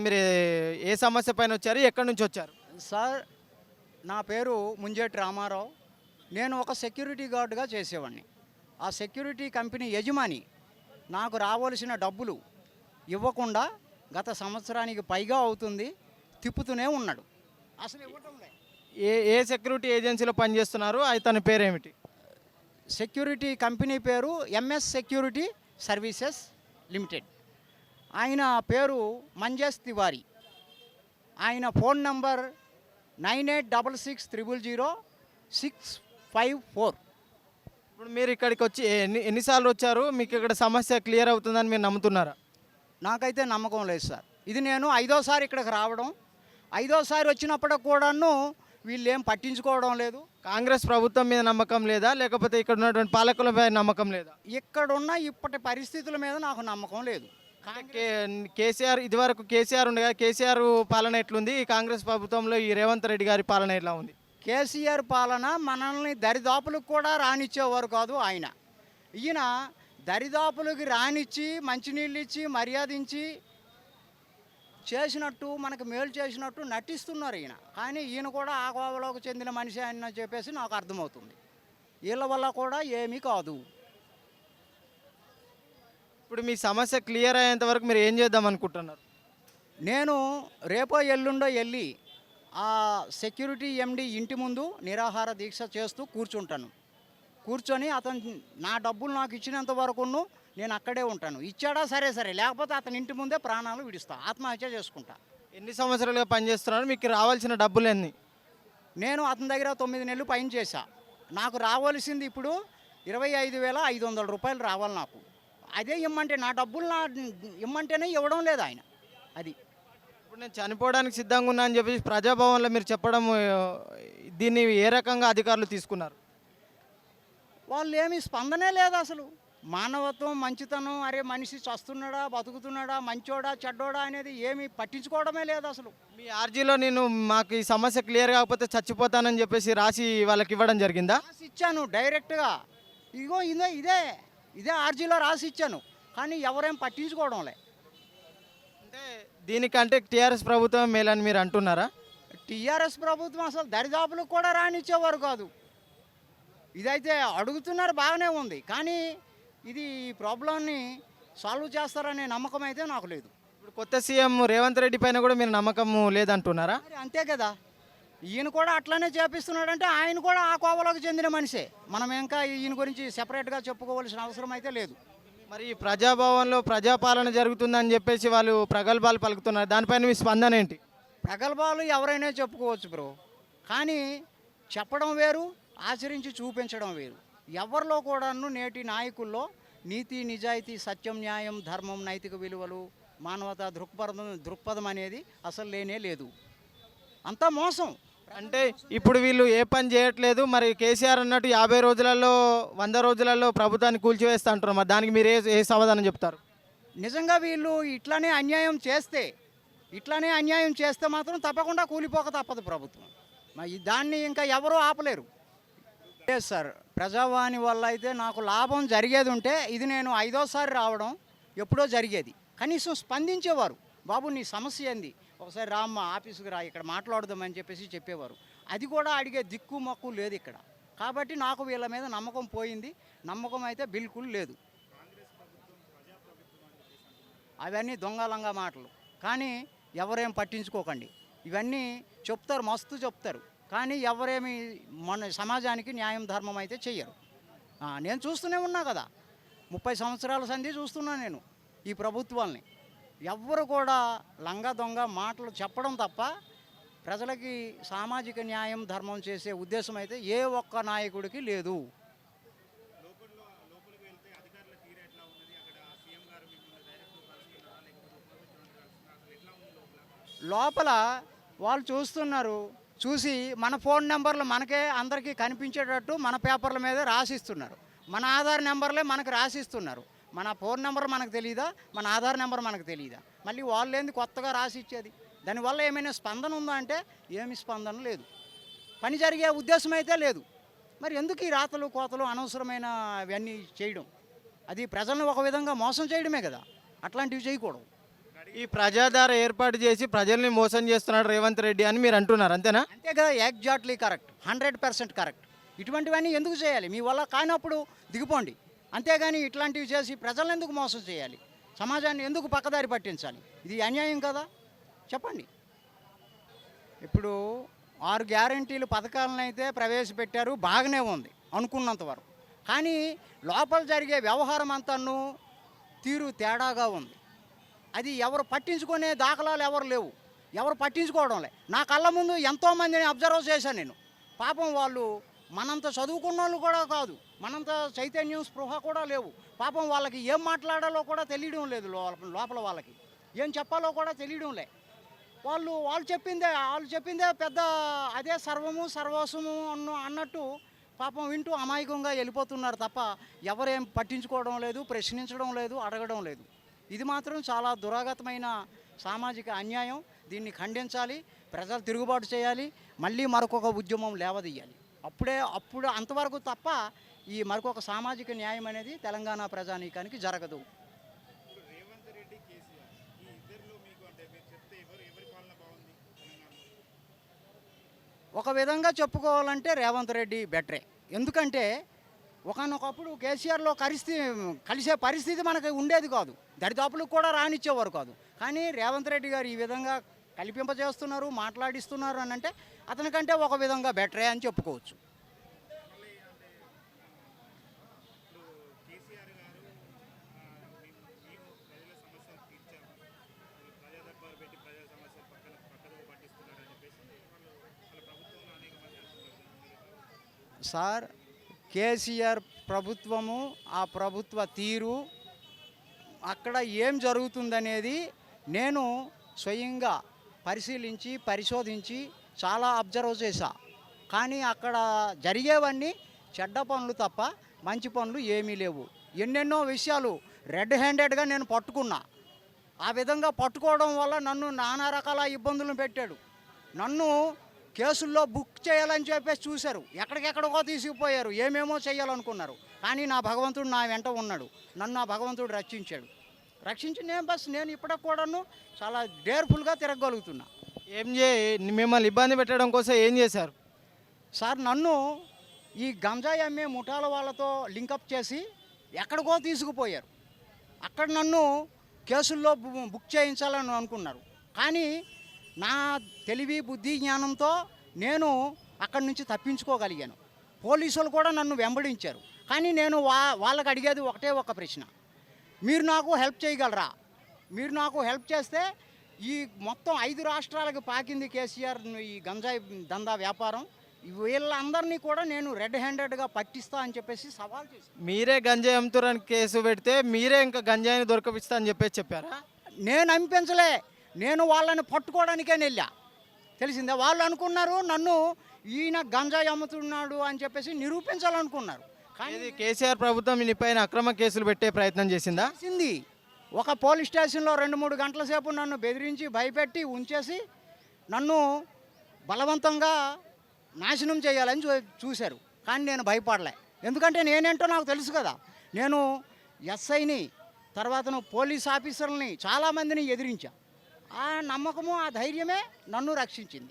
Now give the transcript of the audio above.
మీరు ఏ సమస్య పైన వచ్చారు? ఎక్కడి నుంచి వచ్చారు? సార్ నా పేరు ముంజేటి రామారావు. నేను ఒక సెక్యూరిటీ గార్డుగా చేసేవాడిని. ఆ సెక్యూరిటీ కంపెనీ యజమాని నాకు రావలసిన డబ్బులు ఇవ్వకుండా గత సంవత్సరానికి పైగా అవుతుంది తిప్పుతూనే ఉన్నాడు. అసలు ఇవ్వటం. ఏ ఏ సెక్యూరిటీ ఏజెన్సీలో పనిచేస్తున్నారు? అతని పేరేమిటి? సెక్యూరిటీ కంపెనీ పేరు ఎంఎస్ సెక్యూరిటీ సర్వీసెస్ లిమిటెడ్. ఆయన పేరు మంజేష్ తివారీ. ఆయన phone number nine eight double six triple zero six five four. ఇప్పుడు మీరు ఇక్కడికి వచ్చి ఎన్ని ఎన్నిసార్లు వచ్చారు? మీకు ఇక్కడ సమస్య క్లియర్ అవుతుందని మీరు నమ్ముతున్నారా? నాకైతే నమ్మకం లేదు సార్. ఇది నేను ఐదోసారి ఇక్కడికి రావడం. ఐదోసారి వచ్చినప్పటికి కూడాను వీళ్ళు ఏం పట్టించుకోవడం లేదు. కాంగ్రెస్ ప్రభుత్వం మీద నమ్మకం లేదా? లేకపోతే ఇక్కడ ఉన్నటువంటి పాలకులపై నమ్మకం లేదా? ఇక్కడున్న ఇప్పటి పరిస్థితుల మీద నాకు నమ్మకం లేదు. కేసీఆర్ కేసీఆర్ ఇదివరకు కేసీఆర్ ఉండగా కేసీఆర్ పాలన ఎట్లుంది? ఈ కాంగ్రెస్ ప్రభుత్వంలో ఈ రేవంత్ రెడ్డి గారి పాలన ఎట్లా ఉంది? కేసీఆర్ పాలన మనల్ని దరిదాపులకు కూడా రానిచ్చేవారు కాదు ఆయన. ఈయన దరిదాపులకి రానిచ్చి మంచినీళ్ళు ఇచ్చి మర్యాదించి చేసినట్టు మనకు మేలు చేసినట్టు నటిస్తున్నారు ఈయన. కానీ ఈయన కూడా ఆ కోవలోకి చెందిన మనిషి అని చెప్పేసి నాకు అర్థమవుతుంది. వీళ్ళ వల్ల కూడా ఏమీ కాదు. ఇప్పుడు మీ సమస్య క్లియర్ అయ్యేంత వరకు మీరు ఏం చేద్దాం అనుకుంటున్నారు? నేను రేపో ఎల్లుండో వెళ్ళి ఆ సెక్యూరిటీ ఎండి ఇంటి ముందు నిరాహార దీక్ష చేస్తూ కూర్చుంటాను. కూర్చొని అతను నా డబ్బులు నాకు ఇచ్చినంత వరకును నేను అక్కడే ఉంటాను. ఇచ్చాడా సరే సరే లేకపోతే అతని ఇంటి ముందే ప్రాణాలు విడుస్తా ఆత్మహత్య చేసుకుంటా. ఎన్ని సంవత్సరాలుగా పనిచేస్తున్నారు మీకు రావాల్సిన డబ్బులు ఎన్ని? నేను అతని దగ్గర తొమ్మిది నెలలు పైన చేశా. నాకు రావాల్సింది ఇప్పుడు ఇరవై ఐదు వేల ఐదు వందల రూపాయలు రావాలి నాకు. అదే ఇమ్మంటే నా డబ్బులు నా ఇమ్మంటేనే ఇవ్వడం లేదు ఆయన. అది. ఇప్పుడు నేను చనిపోవడానికి సిద్ధంగా ఉన్నా అని చెప్పేసి ప్రజాభవన్లో మీరు చెప్పడం దీన్ని ఏ రకంగా అధికారులు తీసుకున్నారు? వాళ్ళు ఏమి స్పందనే లేదు అసలు. మానవత్వం మంచితనం అరే మనిషి చస్తున్నాడా బతుకుతున్నాడా మంచోడా చెడ్డోడా అనేది ఏమి పట్టించుకోవడమే లేదు అసలు. మీ ఆర్జీలో నేను మాకు ఈ సమస్య క్లియర్ కాకపోతే చచ్చిపోతానని చెప్పేసి రాసి వాళ్ళకి ఇవ్వడం జరిగిందా? రాసి ఇచ్చాను డైరెక్ట్గా. ఇదిగో ఇదే ఇదే. ఇదే ఆర్జీలో రాసి ఇచ్చాను కానీ ఎవరేం పట్టించుకోవడంలే అంటే దీనికంటే టీఆర్ఎస్ ప్రభుత్వం మేలని మీరు అంటున్నారా? టీఆర్ఎస్ ప్రభుత్వం అసలు దరిదాపులకు కూడా రానిచ్చేవారు కాదు. ఇదైతే అడుగుతున్నారు బాగానే ఉంది కానీ ఇది ఈ ప్రాబ్లంని సాల్వ్ చేస్తారనే నమ్మకం అయితే నాకు లేదు. ఇప్పుడు కొత్త సీఎం రేవంత్ రెడ్డి పైన కూడా మీరు నమ్మకం లేదంటున్నారా? అంతే కదా. ఈయన కూడా అట్లనే చేపిస్తున్నాడంటే ఆయన కూడా ఆ కోవలోకి చెందిన మనిషే. మనం ఇంకా ఈయన గురించి సెపరేట్గా చెప్పుకోవాల్సిన అవసరం అయితే లేదు. మరి ఈ ప్రజాభవన్లో ప్రజాపాలన జరుగుతుందని చెప్పేసి వాళ్ళు ప్రగల్భాలు పలుకుతున్నారు. దానిపైన మీ స్పందన ఏంటి? ప్రగల్భాలు ఎవరైనా చెప్పుకోవచ్చు బ్రో. కానీ చెప్పడం వేరు ఆచరించి చూపించడం వేరు. ఎవరిలో కూడాను నేటి నాయకుల్లో నీతి నిజాయితీ సత్యం న్యాయం ధర్మం నైతిక విలువలు మానవత దృక్పథం దృక్పథం అనేది అసలు లేనే లేదు. అంతా మోసం. అంటే ఇప్పుడు వీళ్ళు ఏ పని చేయట్లేదు. మరి కేసీఆర్ అన్నట్టు యాభై రోజులలో వంద రోజులలో ప్రభుత్వాన్ని కూల్చివేస్తా అంటున్నారు. మరి దానికి మీరు ఏ ఏ సమాధానం చెప్తారు? నిజంగా వీళ్ళు ఇట్లానే అన్యాయం చేస్తే ఇట్లానే అన్యాయం చేస్తే మాత్రం తప్పకుండా కూలిపోక తప్పదు ప్రభుత్వం. మరి దాన్ని ఇంకా ఎవరూ ఆపలేరు. లేదు సార్ ప్రజావాణి వల్ల అయితే నాకు లాభం జరిగేది ఉంటే ఇది నేను ఐదోసారి రావడం ఎప్పుడో జరిగేది. కనీసం స్పందించేవారు బాబు నీ సమస్య ఏంది? ఒకసారి రామ్మ ఆఫీసుకు రా ఇక్కడ మాట్లాడదామని చెప్పేసి చెప్పేవారు. అది కూడా అడిగే దిక్కు మక్కు లేదు ఇక్కడ. కాబట్టి నాకు వీళ్ళ మీద నమ్మకం పోయింది. నమ్మకం అయితే బిల్కుల్ లేదు. అవన్నీ దొంగలంగా మాటలు. కానీ ఎవరేం పట్టించుకోకండి. ఇవన్నీ చెప్తారు మస్తు చెప్తారు. కానీ ఎవరేమి మన సమాజానికి న్యాయం ధర్మం అయితే చెయ్యరు. నేను చూస్తూనే ఉన్నా కదా. ముప్పై సంవత్సరాల సంధి చూస్తున్నా నేను ఈ ప్రభుత్వాల్ని. ఎవ్వరు కూడా లంగ దొంగ మాటలు చెప్పడం తప్ప ప్రజలకి సామాజిక న్యాయం ధర్మం చేసే ఉద్దేశం అయితే ఏ ఒక్క నాయకుడికి లేదు. లోపల వాళ్ళు చూస్తున్నారు చూసి మన ఫోన్ నెంబర్లు మనకే అందరికీ కనిపించేటట్టు మన పేపర్ల మీద రాసిస్తున్నారు. మన ఆధార్ నెంబర్లే మనకు రాసిస్తున్నారు. మన ఫోన్ నెంబర్ మనకు తెలియదా మన ఆధార్ నెంబర్ మనకు తెలియదా మళ్ళీ వాళ్ళు ఏంది కొత్తగా రాసి ఇచ్చేది. దానివల్ల ఏమైనా స్పందన ఉందా అంటే ఏమి స్పందన లేదు. పని జరిగే ఉద్దేశం అయితే లేదు. మరి ఎందుకు ఈ రాతలు కోతలు అనవసరమైన అవన్నీ చేయడం? అది ప్రజలను ఒక విధంగా మోసం చేయడమే కదా. అట్లాంటివి చేయకూడదు. ఈ ప్రజాధార ఏర్పాటు చేసి ప్రజల్ని మోసం చేస్తున్నాడు రేవంత్ రెడ్డి అని మీరు అంటున్నారు అంతేనా? అంతే కదా exactly correct hundred percent correct ఇటువంటివన్నీ ఎందుకు చేయాలి? మీ వల్ల కానప్పుడు దిగిపోండి. అంతేగాని ఇట్లాంటివి చేసి ప్రజలను ఎందుకు మోసం చేయాలి? సమాజాన్ని ఎందుకు పక్కదారి పట్టించాలి? ఇది అన్యాయం కదా? చెప్పండి. ఇప్పుడు ఆరు గ్యారంటీలు పథకాలను అయితే ప్రవేశపెట్టారు బాగానే ఉంది అనుకున్నంత వరకు. కానీ లోపల జరిగే వ్యవహారం అంతాను తీరు తేడాగా ఉంది. అది ఎవరు పట్టించుకునే దాఖలాలు ఎవరు లేవు. ఎవరు పట్టించుకోవడం లే. నా కళ్ళ ముందు ఎంతోమందిని అబ్జర్వ్ చేశాను నేను. పాపం వాళ్ళు మనంత చదువుకున్న వాళ్ళు కూడా కాదు. మనంత చైతన్యం స్పృహ కూడా లేవు. పాపం వాళ్ళకి ఏం మాట్లాడాలో కూడా తెలియడం లేదు లోపల లోపల వాళ్ళకి. ఏం చెప్పాలో కూడా తెలియడం లే. వాళ్ళు వాళ్ళు చెప్పిందే వాళ్ళు చెప్పిందే పెద్ద అదే సర్వము సర్వస్వము అన్న అన్నట్టు పాపం వింటూ అమాయకంగా వెళ్ళిపోతున్నారు తప్ప ఎవరేం పట్టించుకోవడం లేదు ప్రశ్నించడం లేదు అడగడం లేదు. ఇది మాత్రం చాలా దురాగతమైన సామాజిక అన్యాయం. దీన్ని ఖండించాలి ప్రజలు తిరుగుబాటు చేయాలి మళ్ళీ మరొక ఉద్యమం లేవదీయాలి. అప్పుడే అప్పుడు అంతవరకు తప్ప ఈ మరొక సామాజిక న్యాయం అనేది తెలంగాణ ప్రజానీకానికి జరగదు. ఒక విధంగా చెప్పుకోవాలంటే రేవంత్ రెడ్డి బెటరే. ఎందుకంటే ఒకనొకప్పుడు కేసీఆర్లో కలిసి కలిసే పరిస్థితి మనకి ఉండేది కాదు. దరిదాపులకు కూడా రానిచ్చేవారు కాదు. కానీ రేవంత్ రెడ్డి గారు ఈ విధంగా కల్పింపజేస్తున్నారు మాట్లాడిస్తున్నారు అని అంటే అతని కంటే ఒక విధంగా బెటరే అని చెప్పుకోవచ్చు. సార్ కేసీఆర్ ప్రభుత్వము ఆ ప్రభుత్వ తీరు అక్కడ ఏం జరుగుతుందనేది నేను స్వయంగా పరిశీలించి పరిశోధించి చాలా అబ్జర్వ్ చేశా. కానీ అక్కడ జరిగేవన్నీ చెడ్డ పనులు తప్ప మంచి పనులు ఏమీ లేవు. ఎన్నెన్నో విషయాలు రెడ్ హ్యాండెడ్గా నేను పట్టుకున్నా. ఆ విధంగా పట్టుకోవడం వల్ల నన్ను నానా రకాల ఇబ్బందులను పెట్టాడు. నన్ను కేసుల్లో బుక్ చేయాలని చెప్పేసి చూశారు. ఎక్కడికెక్కడికో తీసుకుపోయారు. ఏమేమో చేయాలనుకున్నారు కానీ నా భగవంతుడు నా వెంట ఉన్నాడు. నన్ను నా భగవంతుడు రక్షించాడు. రక్షించి నేను బస్ నేను ఇప్పటికి కూడాను చాలా డేర్ఫుల్గా తిరగగలుగుతున్నా. ఏం చే మిమ్మల్ని ఇబ్బంది పెట్టడం కోసం ఏం చేశారు? సార్ నన్ను ఈ గంజాయి అమ్మే ముఠాల వాళ్ళతో లింకప్ చేసి ఎక్కడికో తీసుకుపోయారు. అక్కడ నన్ను కేసుల్లో బు- బుక్ చేయించాలని అనుకున్నారు. కానీ నా తెలివి బుద్ధి జ్ఞానంతో నేను అక్కడి నుంచి తప్పించుకోగలిగాను. పోలీసులు కూడా నన్ను వెంబడించారు. కానీ నేను వా వాళ్ళకి అడిగేది ఒకటే ఒక ప్రశ్న. మీరు నాకు హెల్ప్ చేయగలరా? మీరు నాకు హెల్ప్ చేస్తే ఈ మొత్తం ఐదు రాష్ట్రాలకు పాకింది కేసీఆర్ ఈ గంజాయి దందా వ్యాపారం. వీళ్ళందరినీ కూడా నేను రెడ్ హ్యాండెడ్గా పట్టిస్తా అని చెప్పేసి సవాల్ చేశాను. మీరే గంజాయి అమ్ముతారని కేసు పెడితే మీరే ఇంకా గంజాయిని దొరకపిస్తా అని చెప్పేసి చెప్పారా? నేను అనిపించలే. నేను వాళ్ళని పట్టుకోవడానికే వెళ్ళా. తెలిసిందే? వాళ్ళు అనుకున్నారు నన్ను ఈయన గంజాయి అమ్ముతున్నాడు అని చెప్పేసి నిరూపించాలనుకున్నారు. కానీ కేసీఆర్ ప్రభుత్వం మీ పైన అక్రమ కేసులు పెట్టే ప్రయత్నం చేసిందా? చేసింది. ఒక పోలీస్ స్టేషన్లో రెండు మూడు గంటల సేపు నన్ను బెదిరించి భయపెట్టి ఉంచేసి నన్ను బలవంతంగా నాశనం చేయాలని చూ చూశారు. కానీ నేను భయపడలే. ఎందుకంటే నేనేంటో నాకు తెలుసు కదా. నేను ఎస్ఐని తర్వాత పోలీస్ ఆఫీసర్లని చాలామందిని ఎదిరించా. ఆ నమ్మకము ఆ ధైర్యమే నన్ను రక్షించింది.